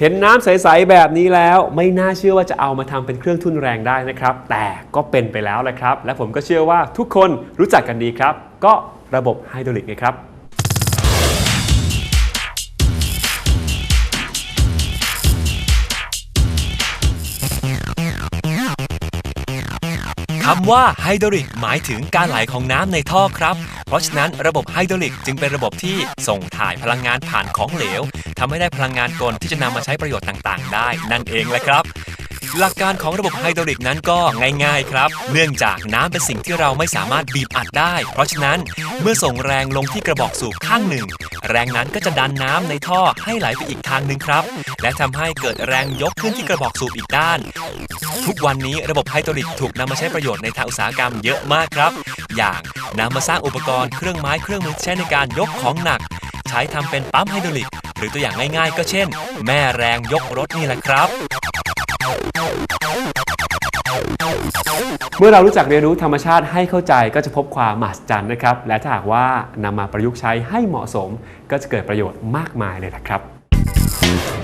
เห็นน้ำใส ๆ แบบนี้แล้ว ไม่น่าเชื่อว่าจะเอามาทำเป็นเครื่องทุ่นแรงได้นะครับ แต่ก็เป็นไปแล้วแหละครับ และผมก็เชื่อว่าทุกคนรู้จักกันดีครับ ก็ระบบไฮดรอลิกไงครับ คำว่าไฮดรอลิกหมายถึงการไหลของน้ำในท่อครับ เพราะฉะนั้นระบบไฮดรอลิกจึงเป็นระบบที่ส่งถ่ายพลังงานผ่านของเหลวทำให้ได้พลังงานกลที่จะนำมาใช้ประโยชน์ต่างๆ ได้ นั่นเองแหละครับ หลักการของระบบไฮดรอลิกนั้นก็ง่ายๆครับ เนื่องจากน้ำเป็นสิ่งที่เราไม่สามารถบีบอัดได้ เพราะฉะนั้นเมื่อส่งแรงลงที่กระบอกสูบข้างหนึ่ง แรงนั้นก็จะดันน้ำในท่อให้ไหลไปอีกทางหนึ่งครับ และทำให้เกิดแรงยกขึ้นที่กระบอกสูบอีกด้าน ทุกวันนี้ระบบไฮดรอลิกถูกนำมาใช้ประโยชน์ในทางอุตสาหกรรมเยอะมากครับ อย่างนำมาสร้างอุปกรณ์เครื่องไม้เครื่องมือใช้ในการยกของหนัก ใช้ทำเป็นปั๊มไฮดรอลิก หรือตัวอย่างง่ายๆ ก็เช่น แม่แรงยกรถนี่แหละครับเมื่อเรารู้จักเรียนรู้ธรรมชาติให้เข้าใจก็จะพบความมหัศจรรย์นะครับ และถ้าหากว่านำมาประยุกต์ใช้ให้เหมาะสม ก็จะเกิดประโยชน์มากมายเลยนะครับ